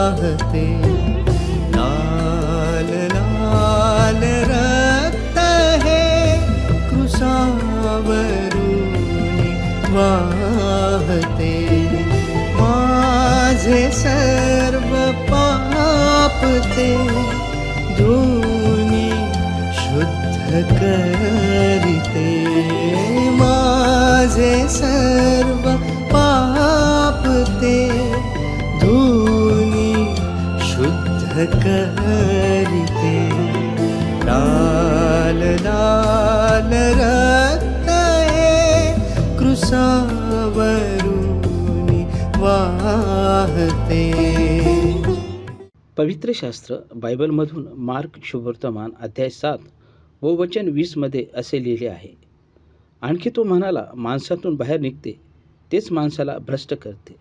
चाहते। लाल लाल रक्त है कृषावरुणी वाहते। माझे सर्व पापते धूनी शुद्ध करिते। माझे सर्व करीते. लाल लाल रक्त हे वाहते. पवित्र शास्त्र बायबलमधून मार्क शुभवर्तमान अध्याय सात व वचन वीसमध्ये असे लिहिले आहे. आणखी तो म्हणाला माणसातून बाहेर निघते तेच माणसाला भ्रष्ट करते.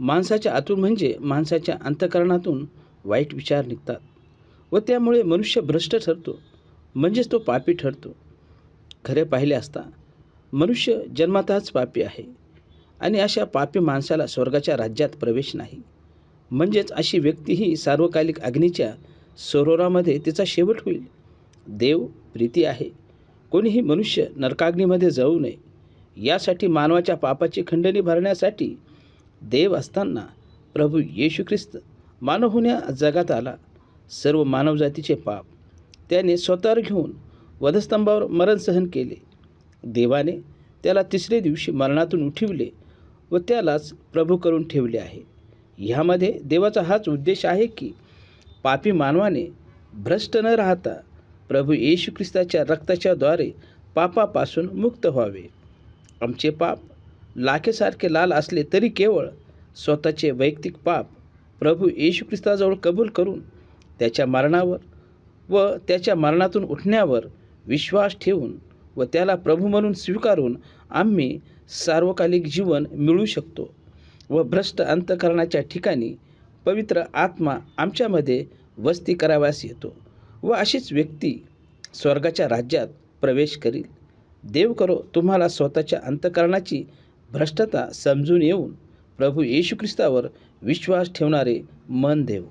माणसाच्या आतून म्हणजे माणसाच्या अंतकरणातून वाईट विचार निघतात व त्यामुळे मनुष्य भ्रष्ट ठरतो म्हणजेच तो पापी ठरतो. खरे पाहिले असता मनुष्य जन्मातच पापी आहे आणि अशा पापी माणसाला स्वर्गाच्या राज्यात प्रवेश नाही. म्हणजेच अशी व्यक्ती ही सार्वकालिक अग्नीच्या सरोवरामध्ये तिचा शेवट होईल. देव प्रीती आहे. कोणीही मनुष्य नरकाग्नीमध्ये जाऊ नये. यासाठी मानवाच्या पापाची खंडणी भरण्यासाठी देव असताना प्रभू येशू ख्रिस्त मानव होण्या जगात आला. सर्व मानवजातीचे पाप त्याने स्वतःवर घेऊन वधस्तंभावर मरण सहन केले. देवाने त्याला तिसरे दिवशी मरणातून उठविले व त्यालाच प्रभू करून ठेवले आहे. ह्यामध्ये देवाचा हाच उद्देश आहे की पापी मानवाने भ्रष्ट न राहता प्रभू येशू ख्रिस्ताच्या रक्ताच्याद्वारे पापापासून मुक्त व्हावे. आमचे पाप लाखेसारखे लाल असले तरी केवळ स्वतःचे वैयक्तिक पाप प्रभू येशू ख्रिस्ताजवळ कबूल करून त्याच्या मरणावर व त्याच्या मरणातून उठण्यावर विश्वास ठेवून व त्याला प्रभू म्हणून स्वीकारून आम्ही सार्वकालिक जीवन मिळू शकतो व भ्रष्ट अंतकरणाच्या ठिकाणी पवित्र आत्मा आमच्यामध्ये वस्ती कराव्यास येतो व अशीच व्यक्ती स्वर्गाच्या राज्यात प्रवेश करील. देव करो तुम्हाला स्वतःच्या अंतकरणाची भ्रष्टता समजून येऊन प्रभू येशू ख्रिस्तावर विश्वास ठेवणारे मन देव.